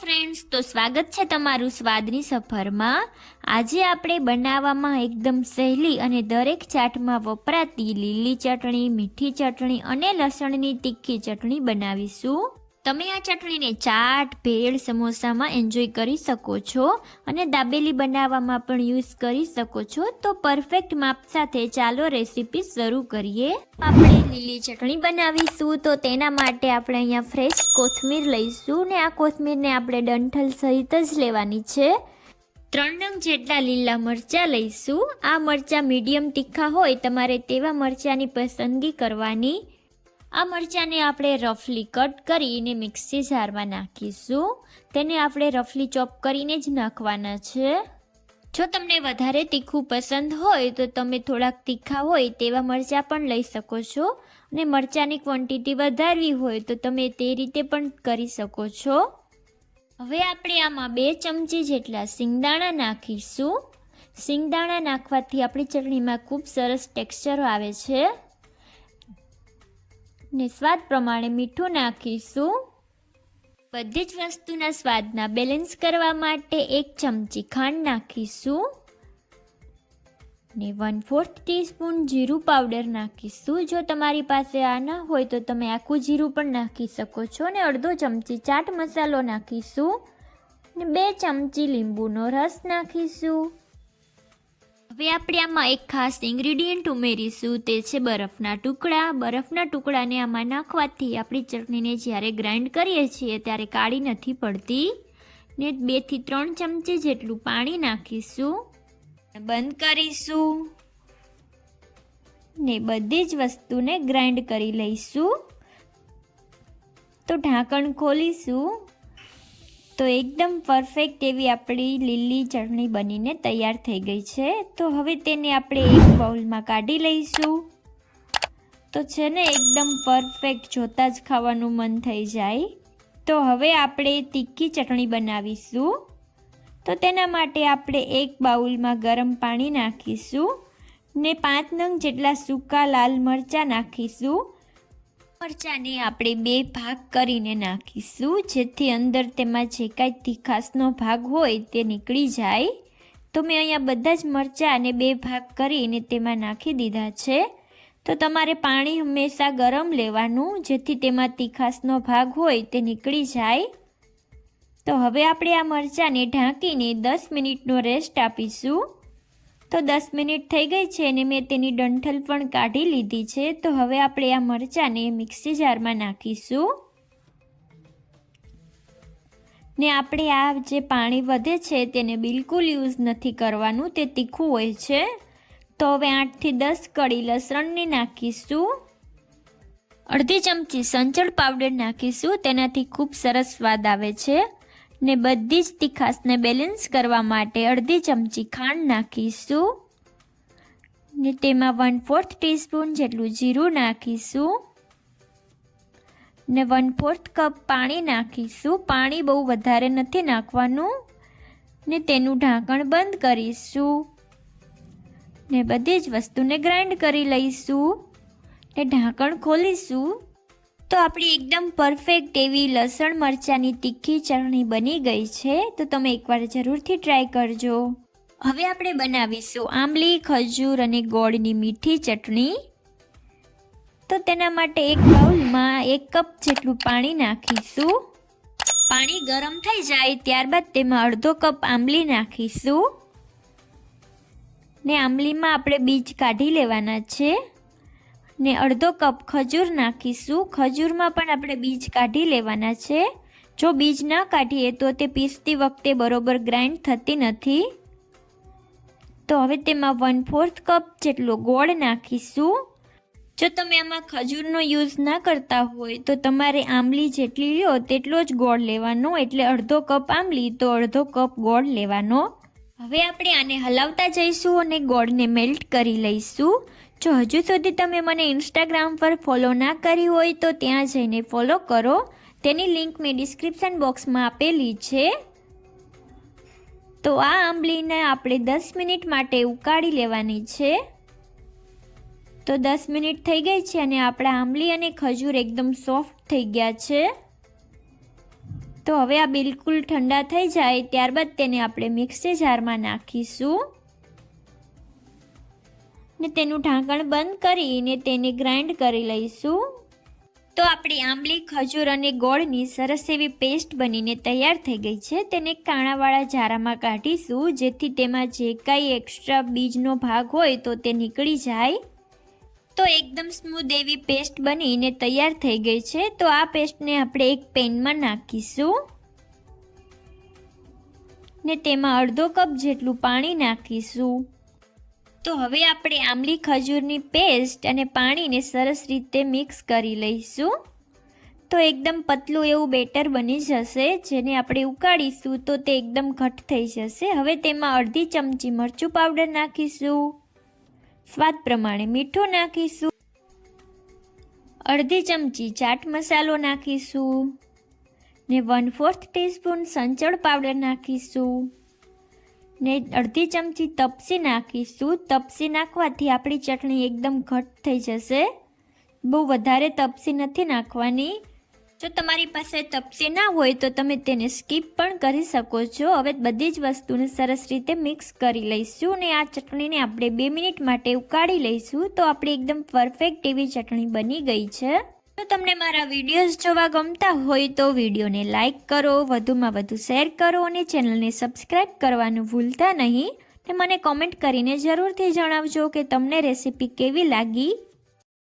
Friends તો સ્વાગત છે તમારું સ્વાદની સફરમાં. આજે આપણે બનાવવામાં એકદમ સહેલી અને દરેક ચાટમાં વપરાતી લીલી ચટણી, મીઠી ચટણી અને લસણની તીખી ચટણી બનાવીશું. તમે આ ચટણીને ચાટ, ભેળ, સમોસામાં એન્જોય કરી શકો છો અને દાબેલી બનાવવામાં પણ યુઝ કરી શકો છો. તો પરફેક્ટ માપ સાથે ચાલો રેસીપી શરૂ કરીએ. આપણે લીલી ચટણી બનાવીશું. તો તેના માટે આપણે અહીંયા ફ્રેશ કોથમીર લઈશું ને આ કોથમીરને આપણે ડંઠલ સહિત જ લેવાની છે. ત્રણ નંગ જેટલા લીલા મરચાં લઈશું. આ મરચાં મીડિયમ તીખા હોય તમારે તેવા મરચાંની પસંદગી કરવાની. આ મરચાંને આપણે રફલી કટ કરીને મિક્સી જારમાં નાખીશું. તેને આપણે રફલી ચોપ કરીને જ નાખવાના છે. જો તમને વધારે તીખું પસંદ હોય તો તમે થોડાક તીખા હોય તેવા મરચાં પણ લઈ શકો છો. અને મરચાંની ક્વોન્ટિટી વધારવી હોય તો તમે તે રીતે પણ કરી શકો છો. હવે આપણે આમાં બે ચમચી જેટલા સિંગદાણા નાખીશું. સિંગદાણા નાખવાથી આપણી ચટણીમાં ખૂબ સરસ ટેક્સચર આવે છે. ને સ્વાદ પ્રમાણે મીઠું નાખીશું. બધી જ વસ્તુના સ્વાદના બેલેન્સ કરવા માટે એક ચમચી ખાંડ નાખીશું. ને વન ફોર્થ ટીસ્પૂન જીરું પાવડર નાખીશું. જો તમારી પાસે આ ના હોય તો તમે આખું જીરું પણ નાખી શકો છો. ને અડધો ચમચી ચાટ મસાલો નાખીશું. ને બે ચમચી લીંબુનો રસ નાખીશું. હવે આપણે આમાં એક ખાસ ઇન્ગ્રીડિયન્ટ ઉમેરીશું. તે છે બરફના ટુકડા. બરફના ટુકડાને આમાં નાખવાથી આપણી ચટણીને જ્યારે ગ્રાઇન્ડ કરીએ છીએ ત્યારે કાળી નથી પડતી. ને બેથી ત્રણ ચમચી જેટલું પાણી નાખીશું. બંધ કરીશું. ને બધી જ વસ્તુને ગ્રાઇન્ડ કરી લઈશું. તો ઢાંકણ ખોલીશું. તો એકદમ પરફેક્ટ એવી આપણી લીલી ચટણી બનીને તૈયાર થઈ ગઈ છે. તો હવે તેને આપણે એક બાઉલમાં કાઢી લઈશું. તો છે ને એકદમ પરફેક્ટ જોતાં જ ખાવાનું મન થઈ જાય. તો હવે આપણે તીખી ચટણી બનાવીશું. તો તેના માટે આપણે એક બાઉલમાં ગરમ પાણી નાખીશું ને પાંચ નંગ જેટલા સૂકા લાલ મરચાં નાખીશું. મરચાંને આપણે બે ભાગ કરીને નાખીશું, જેથી અંદર તેમાં જે કાંઈ તીખાસનો ભાગ હોય તે નીકળી જાય. તો મેં અહીંયા બધા જ મરચાંને બે ભાગ કરીને તેમાં નાખી દીધા છે. તો તમારે પાણી હંમેશા ગરમ લેવાનું, જેથી તેમાં તીખાસનો ભાગ હોય તે નીકળી જાય. તો હવે આપણે આ મરચાંને ઢાંકીને દસ મિનિટનો રેસ્ટ આપીશું. તો દસ મિનિટ થઈ ગઈ છે અને મેં તેની ડંઠલ પણ કાઢી લીધી છે. તો હવે આપણે આ મરચાંને મિક્સી જારમાં નાખીશું. ને આપણે આ જે પાણી વધે છે તેને બિલકુલ યુઝ નથી કરવાનું, તે તીખું હોય છે. તો હવે આઠથી દસ કળી લસણની નાખીશું. અડધી ચમચી સંચળ પાવડર નાખીશું, તેનાથી ખૂબ સરસ સ્વાદ આવે છે. ને બધી જ તીખાસને બેલેન્સ કરવા માટે અડધી ચમચી ખાંડ નાખીશું. ને તેમાં વન ફોર્થ ટીસ્પૂન જેટલું જીરું નાખીશું. ને વન ફોર્થ કપ પાણી નાખીશું. પાણી બહુ વધારે નથી નાખવાનું. ને તેનું ઢાંકણ બંધ કરીશું. ને બધી જ વસ્તુને ગ્રાઇન્ડ કરી લઈશું. ને ઢાંકણ ખોલીશું. તો આપણી એકદમ પરફેક્ટ એવી લસણ મરચાંની તીખી ચટણી બની ગઈ છે, તો તમે એકવાર જરૂરથી ટ્રાય કરજો. હવે આપણે બનાવીશું આંબલી, ખજૂર અને ગોળની મીઠી ચટણી. તો તેના માટે એક બાઉલમાં એક કપ જેટલું પાણી નાખીશું. પાણી ગરમ થઈ જાય ત્યારબાદ તેમાં અડધો કપ આંબલી નાખીશું. ને આંબલીમાં આપણે બીજ કાઢી લેવાના છે. ને અડધો કપ ખજૂર નાખીશું. ખજૂરમાં પણ આપણે બીજ કાઢી લેવાના છે. જો બીજ ના કાઢીએ તો તે પીસતી વખતે બરોબર ગ્રાઇન્ડ થતી નથી. તો હવે તેમાં વન ફોર્થ કપ જેટલો ગોળ નાખીશું. જો તમે આમાં ખજૂરનો યુઝ ના કરતા હોય તો તમારે આંબલી જેટલી લો તેટલો જ ગોળ લેવાનો. એટલે અડધો કપ આંબલી તો અડધો કપ ગોળ લેવાનો. હવે આપણે આને હલાવતા જઈશું અને ગોળને મેલ્ટ કરી લઈશું. જો હજુ સુધી તમે મને ઇન્સ્ટાગ્રામ પર ફોલો ના કરી હોય તો ત્યાં જઈને ફોલો કરો. તેની લિંક મેં ડિસ્ક્રિપ્શન બોક્સમાં આપેલી છે. તો આ આંબલીને આપણે દસ મિનિટ માટે ઉકાળી લેવાની છે. તો દસ મિનિટ થઈ ગઈ છે અને આપણા આંબલી અને ખજૂર એકદમ સોફ્ટ થઈ ગયા છે. તો હવે આ બિલકુલ ઠંડા થઈ જાય, ત્યારબાદ તેને આપણે મિક્સર જારમાં નાખીશું. ને તેનું ઢાંકણ બંધ કરીને તેને ગ્રાઇન્ડ કરી લઈશું. તો આપણી આંબલી, ખજૂર અને ગોળની સરસ એવી પેસ્ટ બનીને તૈયાર થઈ ગઈ છે. તેને કાણાવાળા જારામાં કાઢીશું, જેથી તેમાં જે કાંઈ એક્સ્ટ્રા બીજનો ભાગ હોય તો તે નીકળી જાય. તો એકદમ સ્મૂધ એવી પેસ્ટ બનીને તૈયાર થઈ ગઈ છે. તો આ પેસ્ટને આપણે એક પેનમાં નાખીશું. ને તેમાં અડધો કપ જેટલું પાણી નાખીશું. તો હવે આપણે આંબલી ખજૂરની પેસ્ટ અને પાણીને સરસ રીતે મિક્સ કરી લઈશું. તો એકદમ પતલું એવું બેટર બની જશે, જેને આપણે ઉકાળીશું તો તે એકદમ ઘટ થઈ જશે. હવે તેમાં અડધી ચમચી મરચું પાવડર નાખીશું. સ્વાદ પ્રમાણે મીઠું નાખીશું. અડધી ચમચી ચાટ મસાલો નાખીશું. ને વન ફોર્થ ટીસ્પૂન સંચળ પાવડર નાખીશું. ને અડધી ચમચી તપસી નાખીશું તપસી નાખવાથી આપણી ચટણી એકદમ ઘટ થઈ જશે? બહુ વધારે તપસી નથી નાખવાની. જો તમારી પાસે તપસી ના હોય તો તમે તેને સ્કીપ પણ કરી શકો છો. હવે બધી જ વસ્તુને સરસ રીતે મિક્સ કરી લઈશું અને આ ચટણીને આપણે બે મિનિટ માટે ઉકાળી લઈશું તો આપણી એકદમ પરફેક્ટ એવી ચટણી બની ગઈ છે. તો તમને મારા વિડીયોઝ જોવા ગમતા હોય તો વિડીયોને લાઇક કરો, વધુમાં વધુ શેર કરો અને ચેનલને સબસ્ક્રાઈબ કરવાનું ભૂલતા નહીં. ને મને કોમેન્ટ કરીને જરૂરથી જણાવજો કે તમને રેસીપી કેવી લાગી.